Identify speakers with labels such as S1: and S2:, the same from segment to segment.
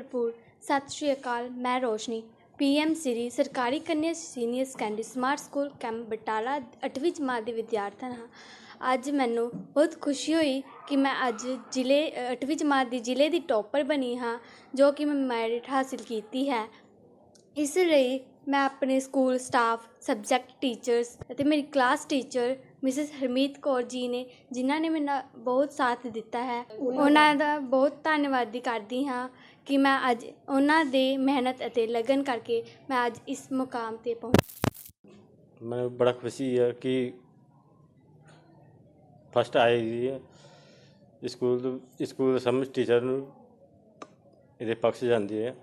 S1: ਭਰਪੂਰ। ਸਤਿ ਸ਼੍ਰੀ ਅਕਾਲ, ਮੈਂ ਰੋਸ਼ਨੀ। ਪੀਐਮ ਸ੍ਰੀ ਸਰਕਾਰੀ ਕੰਨਿਆ senior secondary smart school camp Batala 8ਵੀਂ ਜਮਾਤ ਦੀ ਵਿਦਿਆਰਥਣ ਹਾਂ। ਅੱਜ ਮੈਨੂੰ ਬਹੁਤ ਖੁਸ਼ੀ ਹੋਈ ਕਿ ਮੈਂ ਅੱਜ ਜ਼ਿਲ੍ਹੇ 8ਵੀਂ ਜਮਾਤ ਦੀ ਜ਼ਿਲ੍ਹੇ ਦੀ ਟੌਪਰ ਬਣੀ ਹਾਂ, ਜੋ ਕਿ ਮੈਂ ਮੈਰਿਟ ਹਾਸਿਲ ਕੀਤੀ ਹੈ। ਇਸ ਲਈ ਮੈਂ ਆਪਣੇ ਸਕੂਲ ਸਟਾਫ, ਸਬਜੈਕਟ ਟੀਚਰਸ ਅਤੇ ਮੇਰੀ class teacher Mrs Harmeet Kaur ji ਨੇ, ਜਿਨ੍ਹਾਂ ਨੇ ਮੇਰਾ ਬਹੁਤ ਸਾਥ ਦਿੱਤਾ ਹੈ। ਉਹਨਾਂ ਦਾ ਬਹੁਤ ਧੰਨਵਾਦੀ ਕਰਦੀ ਹਾਂ। ਕਿ ਮੈਂ ਅੱਜ ਉਹਨਾਂ ਦੇ ਮਿਹਨਤ ਅਤੇ ਲਗਨ ਕਰਕੇ ਮੈਂ ਅੱਜ ਇਸ ਮੁਕਾਮ ਤੇ ਪਹੁੰਚੀ
S2: ਮੈਨੂੰ ਬੜਾ ਖੁਸ਼ੀ ਹੈ ਕਿ ਫਸਟ ਆਈ ਜੀ ਸਕੂਲ ਸਕੂਲ ਦੇ ਸਮਝ ਟੀਚਰ ਨੂੰ ਇਹਦੇ ਪਕਸ਼ ਜਾਂਦੀ ਹੈ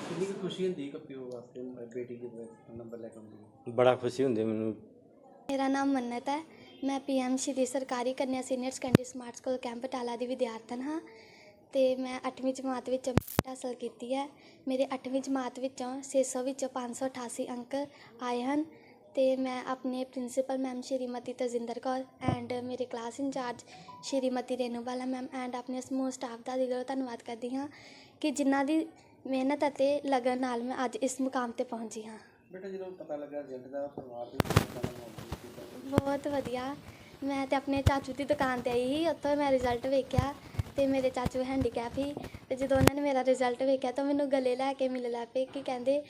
S3: ਕਿੰਨੀ ਕੁ ਖੁਸ਼ੀ ਹੁੰਦੀ ਹੈ ਕਿ ਪਿਓ ਵਾਸਤੇ ਬੇਟੀ ਦੇ ਨੰਬਰ ਲੈ ਕੇ ਆਉਂਦੀ ਹੈ?
S2: ਬੜਾ ਖੁਸ਼ੀ ਹੁੰਦੀ ਹੈ ਮੈਨੂੰ।
S4: ਮੇਰਾ ਨਾਮ ਮੰਨਤ ਹੈ। ਮੈਂ ਪੀਐਮ ਸ਼੍ਰੀ ਸਰਕਾਰੀ ਕੰਨਿਆ senior secondary smart school camp Batala ਦੀ ਵਿਦਿਆਰਥਣ ਹਾਂ। ਤੇ ਮੈਂ 8ਵੀਂ ਜਮਾਤ ਵਿੱਚ ਹਾਸਲ ਕੀਤੀ ਹੈ। ਮੇਰੇ 8ਵੀਂ ਜਮਾਤ ਵਿੱਚੋਂ 600 ਵਿੱਚੋਂ 588 ਅੰਕ ਆਏ ਹਨ ਤੇ ਮੈਂ ਆਪਣੇ principal ma'am Shrimati Tajinder Kaur and ਮੇਰੇ class incharge Shrimati Renubala ma'am and ਆਪਣੇ ਸਮੂਹ ਸਟਾਫ ਦਾ ਦਿਲੋਂ ਧੰਨਵਾਦ ਕਰਦੀ ਹਾਂ ਕਿ ਜਿਨ੍ਹਾਂ ਦੀ ਮਿਹਨਤ ਅਤੇ ਲਗਨ ਨਾਲ ਮੈਂ ਅੱਜ ਇਸ ਮੁਕਾਮ ਤੇ ਪਹੁੰਚੀ ਹਾਂ।
S3: ਬੇਟਾ ਜਦੋਂ ਪਤਾ ਲੱਗਾ ਰਿਜ਼ਲਟ ਦਾ ਪਰਿਵਾਰ ਦੇ ਸੀ
S4: ਬਹੁਤ ਵਧੀਆ। ਮੈਂ ਤੇ ਆਪਣੇ ਚਾਚੂ ਦੀ ਦੁਕਾਨ ਤੇ ਆਈ ਸੀ ਉੱਥੋਂ ਮੈਂ ਰਿਜ਼ਲਟ ਵੇਖਿਆ ਤੇ ਮੇਰੇ ਚਾਚੂ ਹੈਂਡੀਕੈਪ ਸੀ ਤੇ ਜਦੋਂ ਉਹਨਾਂ ਨੇ ਮੇਰਾ ਰਿਜ਼ਲਟ ਵੇਖਿਆ ਤਾਂ ਮੈਨੂੰ ਗਲੇ ਲੈ ਕੇ ਮਿਲ ਲੱਗ ਪਏ ਕਿ ਕਹਿੰਦੇ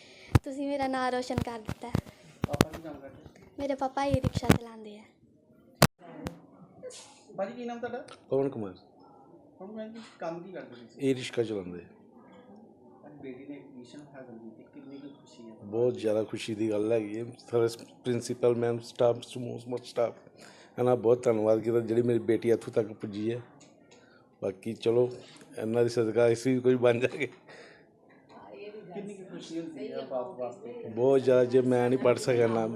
S4: ਤੁਸੀਂ ਮੇਰਾ ਨਾਮ ਰੋਸ਼ਨ ਕਰ ਦਿੱਤਾ। ਹੈ।
S3: ਪਾਪਾ ਕੀ ਕੰਮ ਕਰਦੇ
S4: ਮੇਰੇ ਪਾਪਾ ਹੀ ਰਿਕਸ਼ਾ ਚਲਾਉਂਦੇ ਆ।
S3: ਭਾਜੀ ਕੀ ਨਾਮ ਤੁਹਾਡਾ?
S5: ਪਵਨ ਕੁਮਾਰ।
S3: ਹੁਣ ਮੈਂ ਜੀ ਕੰਮ ਕੀ ਕਰਦੇ ਸੀ
S5: ਇਹ ਰਿਸ਼ਕਾ ਚਲਾਉਂਦੇ
S3: ਅੱਜ ਬੇਟੀ ਨੇ ਐਡਮਿਸ਼ਨ ਹਾਸਲ ਕੀਤੀ ਕਿੰਨੀ ਕੁ ਖੁਸ਼ੀ ਹੈ
S5: ਬਹੁਤ ਜ਼ਿਆਦਾ ਖੁਸ਼ੀ ਦੀ ਗੱਲ ਹੈਗੀ ਹੈ। ਸਾਰੇ ਪ੍ਰਿੰਸੀਪਲ ਮੈਮ ਸਟਾਫ ਸਮੂਹ ਸਮੂਹ ਸਟਾਫ ਇਹਨਾਂ ਬਹੁਤ ਧੰਨਵਾਦ ਕੀਤਾ ਜਿਹੜੀ ਮੇਰੀ ਬੇਟੀ ਇੱਥੋਂ ਤੱਕ ਪੁੱਜੀ ਹੈ। ਬਾਕੀ ਚਲੋ ਇਹਨਾਂ ਦੀ ਸਦਕਾ ਵੀ ਕੋਈ ਬਣ ਜਾਗੇ
S3: ਕਿੰਨੀ ਕੁ ਖੁਸ਼ੀ ਹੁੰਦੀ ਹੈ ਬਾਪ ਵਾਸਤੇ
S5: ਬਹੁਤ ਜ਼ਿਆਦਾ ਜੇ ਮੈਂ ਨਹੀਂ ਪੜ੍ਹ ਸਕਿਆ ਨਾ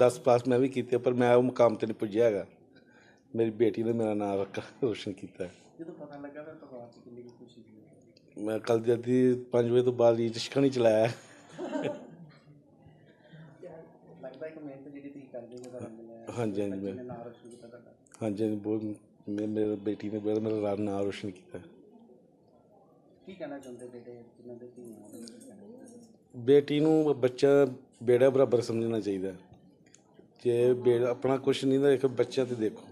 S5: 10 ਪਾਸ ਮੈਂ ਵੀ ਕੀਤੇ ਪਰ ਮੈਂ ਉਹ ਮੁਕਾਮ ਤੇ ਨਹੀਂ ਪੁੱਜਿਆ ਹੈਗਾ। ਮੇਰੀ ਬੇਟੀ ਨੇ ਮੇਰਾ ਨਾਮ ਰੋਸ਼ਨ ਕੀਤਾ।
S3: ਜਦੋਂ ਪਤਾ ਲੱਗਾ ਫਿਰ ਪਰਿਵਾਰ 'ਚ ਕਿੰਨੀ ਕੁ ਖੁਸ਼ੀ ਸੀ?
S5: ਮੈਂ ਕੱਲ ਜਦੀ 5 ਵਜੇ ਤੋਂ ਬਾਅਦ ਰਿਸ਼ਕਾ ਨਹੀਂ ਚਲਾਇਆ।
S3: ਲੱਗਦਾ ਕਿ ਮਿਹਨਤ ਜਿਹੜੀ ਤੁਸੀਂ ਕਰਦੇ ਹੋ ਤੁਹਾਨੂੰ ਮਿਲਿਆ
S5: ਹਾਂਜੀ ਹਾਂਜੀ ਹਾਂਜੀ ਹਾਂਜੀ ਬਹੁਤ ਮੇਰੇ ਬੇਟੀ ਨੇ ਮੇਰਾ ਮੇਰਾ ਨਾਮ ਰੋਸ਼ਨ ਕੀਤਾ।
S3: ਕੀ ਕਹਿਣਾ ਚਾਹੁੰਦੇ ਬੇਟੇ? ਜਿਨ੍ਹਾਂ ਦੇ
S5: ਬੇਟੀ ਨੂੰ ਬੱਚਾ ਬੇੜਾ ਬਰਾਬਰ ਸਮਝਣਾ ਚਾਹੀਦਾ। ਜੇ ਬੇ ਆਪਣਾ ਕੁਛ ਨਹੀਂ ਤਾਂ ਇੱਕ ਬੱਚਾ ਤੇ ਦੇਖੋ।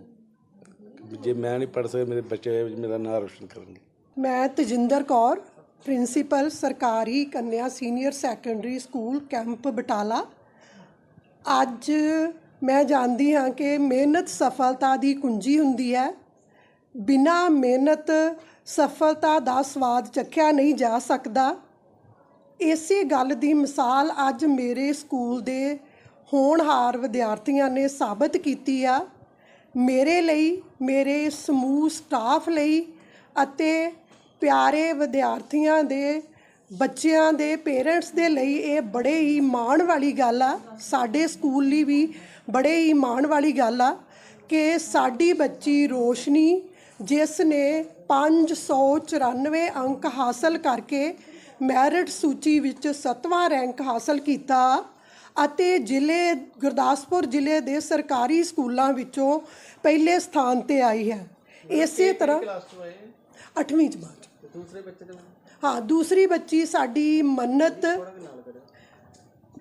S5: ਜੇ ਮੈਂ ਨਹੀਂ ਪੜ ਸਕਦਾ ਮੇਰੇ ਬੱਚੇ ਮੇਰਾ ਨਾਮ ਰੋਸ਼ਨ ਕਰਨਗੇ।
S6: ਮੈਂ ਤਜਿੰਦਰ ਕੌਰ ਪ੍ਰਿੰਸੀਪਲ ਸਰਕਾਰੀ ਕੰਨਿਆ senior secondary school camp Batala. ਅੱਜ ਮੈਂ ਜਾਣਦੀ ਹਾਂ ਕਿ ਮਿਹਨਤ ਸਫਲਤਾ ਦੀ ਕੁੰਜੀ ਹੁੰਦੀ ਹੈ। ਬਿਨਾਂ ਮਿਹਨਤ ਸਫਲਤਾ ਦਾ ਸਵਾਦ ਚੱਖਿਆ ਨਹੀਂ ਜਾ ਸਕਦਾ। ਇਸੇ ਗੱਲ ਦੀ ਮਿਸਾਲ ਅੱਜ ਮੇਰੇ ਸਕੂਲ ਦੇ ਹੋਣਹਾਰ ਵਿਦਿਆਰਥੀਆਂ ਨੇ ਸਾਬਤ ਕੀਤੀ ਆ। ਮੇਰੇ ਲਈ, ਮੇਰੇ ਸਮੂਹ ਸਟਾਫ ਲਈ ਅਤੇ ਪਿਆਰੇ ਵਿਦਿਆਰਥੀਆਂ ਦੇ, ਬੱਚਿਆਂ ਦੇ, ਪੇਰੈਂਟਸ ਦੇ ਲਈ ਇਹ ਬੜੇ ਹੀ ਮਾਣ ਵਾਲੀ ਗੱਲ ਆ। ਸਾਡੇ ਸਕੂਲ ਲਈ ਵੀ ਬੜੇ ਹੀ ਮਾਣ ਵਾਲੀ ਗੱਲ ਆ ਕਿ ਸਾਡੀ ਬੱਚੀ ਰੋਸ਼ਨੀ ਜਿਸ ਨੇ 594 ਅੰਕ ਹਾਸਲ ਕਰਕੇ ਮੈਰਿਟ ਸੂਚੀ ਵਿੱਚ 7ਵਾਂ ਰੈਂਕ ਹਾਸਲ ਕੀਤਾ ਅਤੇ ਜ਼ਿਲ੍ਹੇ ਗੁਰਦਾਸਪੁਰ ਜ਼ਿਲ੍ਹੇ ਦੇ ਸਰਕਾਰੀ ਸਕੂਲਾਂ ਵਿੱਚੋਂ ਪਹਿਲੇ ਸਥਾਨ ਤੇ ਆਈ ਹੈ। ਇਸੇ ਤਰ੍ਹਾਂ
S3: ਕਲਾਸ 'ਚ ਹੋਏ
S6: 8ਵੀਂ ਜਮਾਤ
S3: ਦੂਸਰੇ ਬੱਚੇ
S6: ਹਾਂ ਦੂਸਰੀ ਬੱਚੀ ਸਾਡੀ ਮੰਨਤ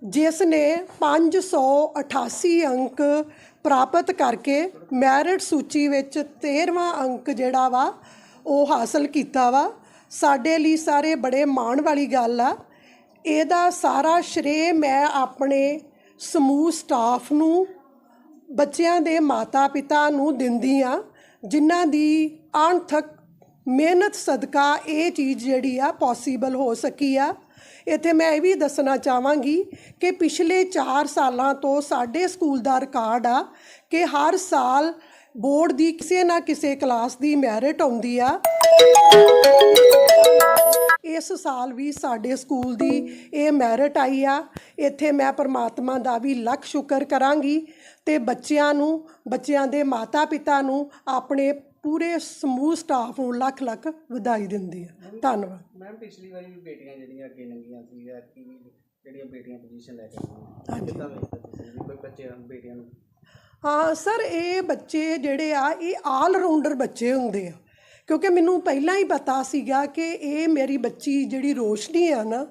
S6: ਜਿਸ ਨੇ 588 ਅੰਕ ਪ੍ਰਾਪਤ ਕਰਕੇ ਮੈਰਿਟ ਸੂਚੀ ਵਿੱਚ 13ਵਾਂ ਅੰਕ ਜਿਹੜਾ ਵਾ, ਉਹ ਹਾਸਲ ਕੀਤਾ ਵਾ। ਸਾਡੇ ਲਈ ਸਾਰੇ ਬੜੇ ਮਾਣ ਵਾਲੀ ਗੱਲ ਆ। ਇਹਦਾ ਸਾਰਾ ਸ਼੍ਰੇ ਮੈਂ ਆਪਣੇ ਸਮੂਹ ਸਟਾਫ ਨੂੰ, ਬੱਚਿਆਂ ਦੇ ਮਾਤਾ-ਪਿਤਾ ਨੂੰ ਦਿੰਦੀ ਆ, ਜਿਨ੍ਹਾਂ ਦੀ ਅਣਥਕ ਮਿਹਨਤ, ਸਦਕਾ ਇਹ ਚੀਜ਼ ਜਿਹੜੀ ਆ ਪੋਸੀਬਲ ਹੋ ਸਕੀ ਆ। ਇੱਥੇ ਮੈਂ ਇਹ ਵੀ ਦੱਸਣਾ ਚਾਹਾਂਗੀ ਕਿ ਪਿਛਲੇ 4 ਸਾਲਾਂ ਤੋਂ ਸਾਡੇ ਸਕੂਲ ਦਾ ਰਿਕਾਰਡ ਆ ਕਿ ਹਰ ਸਾਲ ਬੋਰਡ ਦੀ ਕਿਸੇ ਨਾ ਕਿਸੇ ਕਲਾਸ ਦੀ ਮੈਰਿਟ ਆਉਂਦੀ ਆ। ਇਸ ਸਾਲ ਵੀ ਸਾਡੇ ਸਕੂਲ ਦੀ ਇਹ ਮੈਰਿਟ ਆਈ ਆ। ਇੱਥੇ ਮੈਂ ਪਰਮਾਤਮਾ ਦਾ ਵੀ ਲੱਖ ਸ਼ੁਕਰ ਕਰਾਂਗੀ ਤੇ ਬੱਚਿਆਂ ਨੂੰ, ਬੱਚਿਆਂ ਦੇ ਮਾਤਾ-ਪਿਤਾ ਨੂੰ, ਆਪਣੇ ਪੂਰੇ ਸਮੂਹ ਸਟਾਫ ਨੂੰ ਲੱਖ ਲੱਖ ਵਧਾਈ ਦਿੰਦੀ ਆ। ਧੰਨਵਾਦ।
S3: ਮੈਮ ਪਿਛਲੀ ਵਾਰੀ ਵੀ ਬੇਟੀਆਂ ਜਿਹੜੀਆਂ ਅੱਗੇ ਲੰਗੀਆਂ ਸੀ ਜਾਂ ਕਿ ਜਿਹੜੀਆਂ ਬੇਟੀਆਂ ਪੋਜੀਸ਼ਨ ਲੈ ਕੇ ਆਈਆਂ ਕਿੱਦਾਂ ਵੇਖਦੇ ਤੁਸੀਂ ਵੀ ਕੋਈ ਬੱਚੇ ਬੇਟੀਆਂ ਨੂੰ?
S6: ਹਾਂ ਸਰ ਇਹ ਬੱਚੇ ਜਿਹੜੇ ਆ ਇਹ ਆਲ ਰਾਊਂਡਰ ਬੱਚੇ ਹੁੰਦੇ ਆ। ਕਿਉਂਕਿ ਮੈਨੂੰ ਪਹਿਲਾਂ ਹੀ ਪਤਾ ਸੀਗਾ ਕਿ ਇਹ ਮੇਰੀ ਬੱਚੀ ਜਿਹੜੀ ਰੋਸ਼ਨੀ ਆ ਨਾ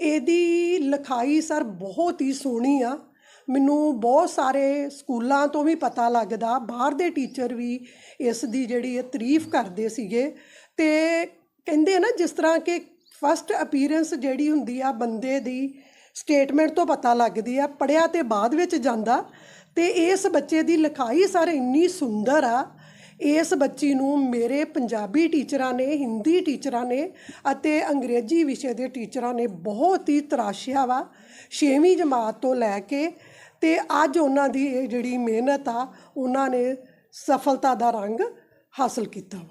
S6: ਇਹਦੀ ਲਿਖਾਈ ਸਰ ਬਹੁਤ ਹੀ ਸੋਹਣੀ ਆ। ਮੈਨੂੰ ਬਹੁਤ ਸਾਰੇ ਸਕੂਲਾਂ ਤੋਂ ਵੀ ਪਤਾ ਲੱਗਦਾ, ਬਾਹਰ ਦੇ ਟੀਚਰ ਵੀ ਇਸ ਦੀ ਜਿਹੜੀ ਹੈ ਤਾਰੀਫ ਕਰਦੇ ਸੀਗੇ। ਤੇ ਕਹਿੰਦੇ ਨਾ, ਜਿਸ ਤਰ੍ਹਾਂ ਕਿ ਫਸਟ ਅਪੀਅਰੈਂਸ ਜਿਹੜੀ ਹੁੰਦੀ ਆ ਬੰਦੇ ਦੀ ਸਟੇਟਮੈਂਟ ਤੋਂ ਪਤਾ ਲੱਗਦੀ ਆ ਪੜਿਆ ਤੇ ਬਾਅਦ ਵਿੱਚ ਜਾਂਦਾ। ਤੇ ਇਸ ਬੱਚੇ ਦੀ ਲਿਖਾਈ ਸਰ ਇੰਨੀ ਸੁੰਦਰ ਆ। ਇਸ ਬੱਚੀ ਨੂੰ ਮੇਰੇ ਪੰਜਾਬੀ ਟੀਚਰਾਂ ਨੇ, ਹਿੰਦੀ ਟੀਚਰਾਂ ਨੇ ਅਤੇ ਅੰਗਰੇਜ਼ੀ ਵਿਸ਼ੇ ਦੇ ਟੀਚਰਾਂ ਨੇ ਬਹੁਤ ਹੀ ਤਰਾਸ਼ਿਆ ਵਾ। ਛੇਵੀਂ ਜਮਾਤ ਤੋਂ ਲੈ ਕੇ ਤੇ ਅੱਜ ਉਹਨਾਂ ਦੀ ਇਹ ਜਿਹੜੀ ਮਿਹਨਤ ਆ, ਉਹਨਾਂ ਨੇ ਸਫਲਤਾ ਦਾ ਰੰਗ ਹਾਸਲ ਕੀਤਾ ਵਾ।